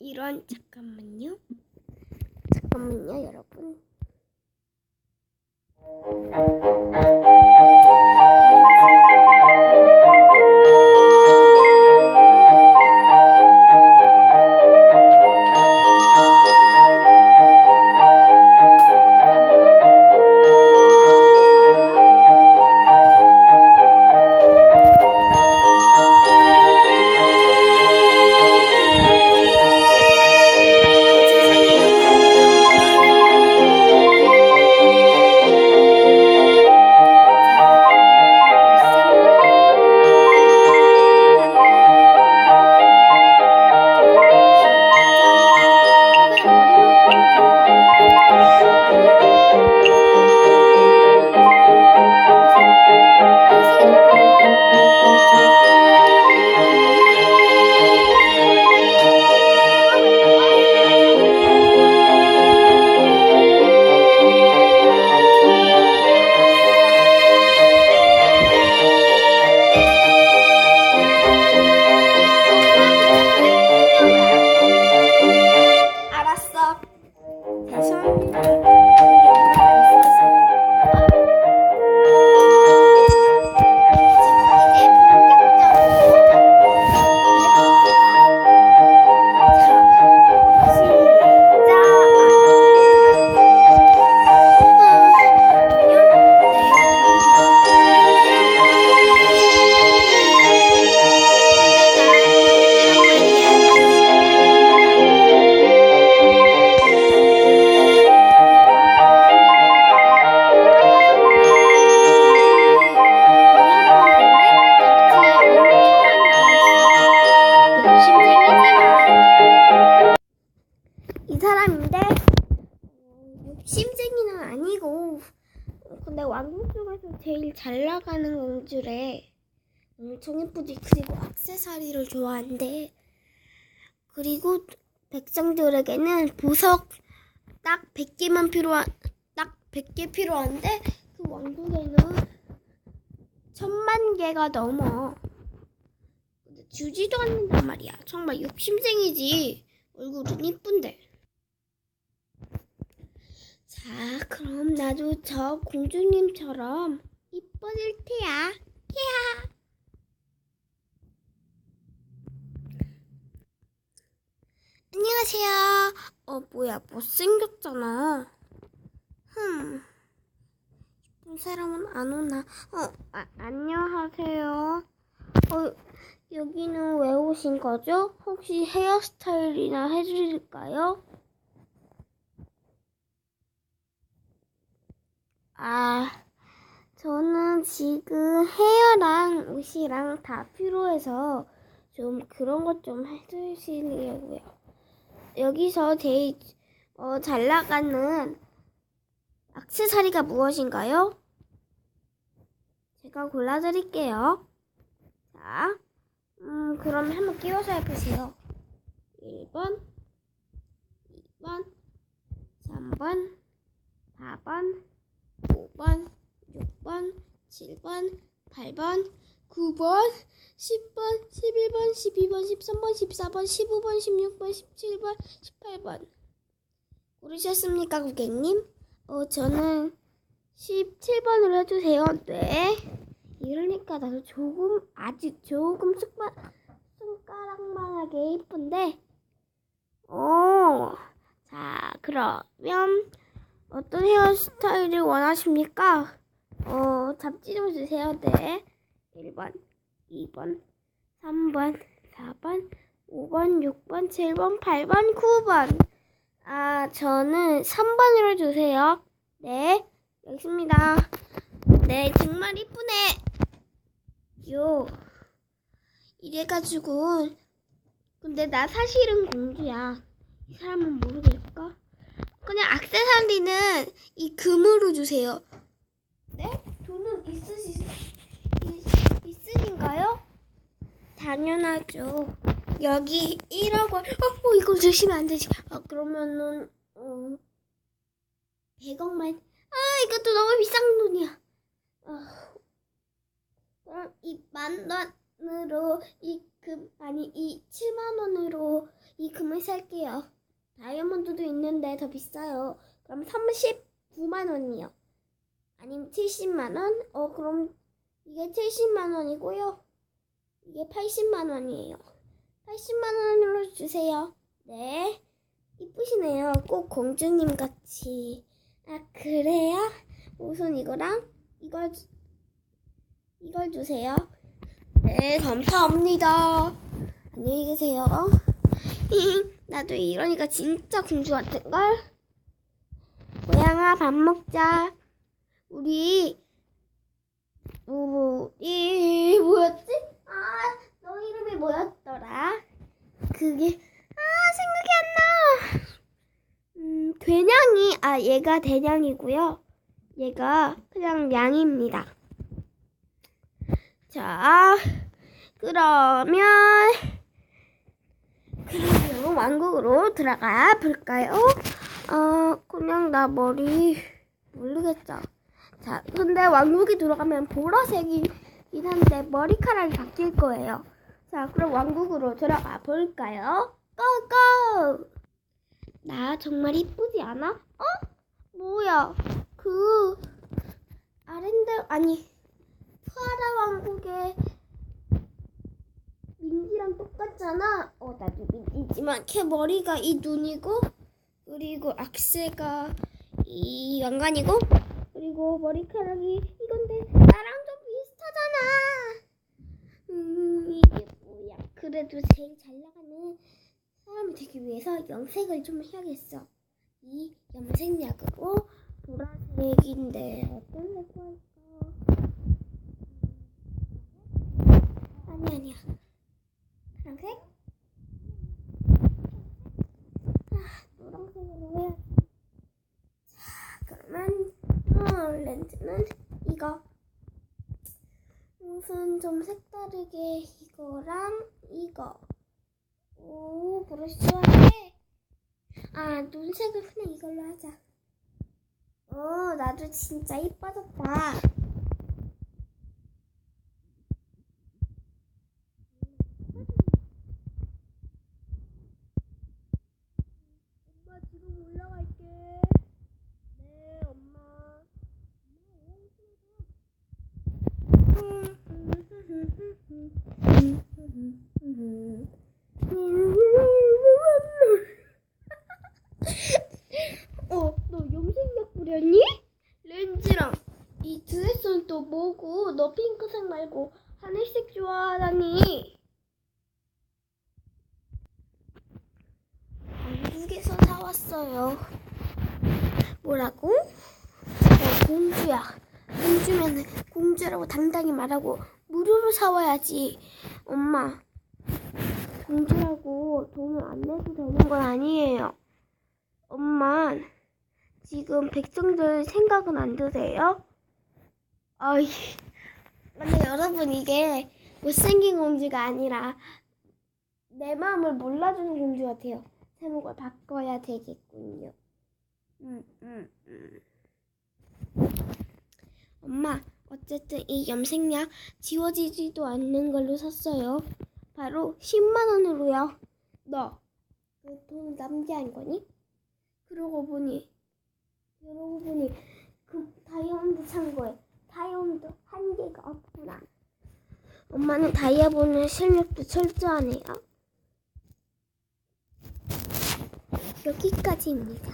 이런 잠깐만요. 잠깐만요, 여러분. 욕심쟁이는 아니고 어, 근데 왕국 중에서 제일 잘 나가는 공주래 엄청 예쁘지. 그리고 액세서리를 좋아한대. 그리고 백성들에게는 보석 딱 100개만 필요한 딱 100개 필요한데 그 왕국에는 천만 개가 넘어. 근데 주지도 않는단 말이야. 정말 욕심쟁이지. 얼굴은 이쁜데. 자, 그럼 나도 저 공주님처럼 이뻐질 테야. 야. 안녕하세요. 어, 뭐야, 못생겼잖아. 흠. 이쁜 사람은 안 오나. 어, 아, 안녕하세요. 어, 여기는 왜 오신 거죠? 혹시 헤어스타일이나 해드릴까요? 아, 저는 지금 헤어랑 옷이랑 다 필요해서 좀 그런 것 좀 해주시려고요. 여기서 제일 어, 잘 나가는 액세서리가 무엇인가요? 제가 골라드릴게요. 자, 음, 그럼 한번 끼워서 해보세요. 1번, 2번, 3번, 4번, 5번, 6번, 7번, 8번, 9번, 10번, 11번, 12번, 13번, 14번, 15번, 16번, 17번, 18번. 고르셨습니까, 고객님? 어, 저는 17번으로 해주세요. 네. 이러니까 나도 조금, 아주 조금 숟가, 손가락만하게 이쁜데. 오. 자, 그러면 어떤 헤어스타일을 원하십니까? 어, 잡지 좀 주세요. 네. 1번, 2번, 3번, 4번, 5번, 6번, 7번, 8번, 9번. 아, 저는 3번으로 주세요. 네. 여기 있습니다. 네, 정말 이쁘네. 요. 이래가지고. 근데 나 사실은 공주야. 이 사람은 모르겠을까? 액세서리는 이 금으로 주세요. 네? 돈은 있으시, 있, 있으신가요? 당연하죠. 여기 1억 원. 어, 어 이거 주시면 안 되지. 아, 그러면은, 어, 100억만. 아, 이것도 너무 비싼 돈이야. 아, 그럼 이 만 원으로, 이 금, 아니, 이 7만 원으로 이 금을 살게요. 다이아몬드도 있는데 더 비싸요. 그럼 39만 원이요. 아니면 70만 원? 어, 그럼 이게 70만 원이고요. 이게 80만 원이에요. 80만 원으로 주세요. 네. 이쁘시네요. 꼭 공주님 같이. 아, 그래요? 우선 이거랑 이걸, 주- 이걸 주세요. 네, 감사합니다. 안녕히 계세요. 힝, 나도 이러니까 진짜 공주 같은걸? 고양아, 밥 먹자. 우리, 우리, 뭐였지? 아, 너 이름이 뭐였더라? 그게, 아, 생각이 안 나. 음, 괴냥이, 아, 얘가 대냥이고요. 얘가 그냥 양입니다. 자, 그러면 왕국으로 들어가 볼까요? 어, 그냥 나 머리 모르겠죠. 자, 근데 왕국이 들어가면 보라색이긴 한데 머리카락이 바뀔 거예요. 자, 그럼 왕국으로 들어가 볼까요? 고고! 나 정말 이쁘지 않아? 어? 뭐야? 그 아랜드 아니 푸아라 왕국의 민지랑 똑같잖아. 어, 나도 민지지만 걔 머리가 이 눈이고 그리고 악세가 이 왕관이고 그리고 머리카락이 이건데 나랑 좀 비슷하잖아. 음, 이게 뭐야? 그래도 제일 잘 나가는 사람이 되기 위해서 염색을 좀 해야겠어. 이 염색약으로 보라색인데 어떤 색도 할까? 아니 아니야. 파란색? 아, 노란색으로 해야지. 자, 그러면 어, 렌즈는 이거. 무슨 좀 색다르게 이거랑 이거. 오, 브러쉬하게. 아, 눈색을 그냥 이걸로 하자. 어, 나도 진짜 이뻐졌다. 엄마 지금 올라갈게. 네, 엄마. 어, 너 염색약 뿌렸니? 렌즈랑 이 드레스는 또 뭐고? 너 핑크색 말고 하늘색 좋아하다니. 한국에서 사 왔어요. 뭐라고? 어, 공주야. 공주면 공주라고 당당히 말하고 무료로 사와야지. 엄마, 공주라고 돈을 안 내도 되는 건 아니에요. 엄마, 지금 백성들 생각은 안 드세요? 아이, 근데 여러분 이게 못생긴 공주가 아니라 내 마음을 몰라주는 공주 같아요. 제목을 바꿔야 되겠군요. 음, 음, 음. 엄마, 어쨌든 이 염색약 지워지지도 않는 걸로 샀어요. 바로 10만 원으로요. 너, 그돈 낭비한 거니? 그러고 보니, 그러고 보니 그 다이아몬드 창고에 다이아몬드 한 개가 없구나. 엄마는 다이아몬드 실력도 철저하네요. 여기까지입니다.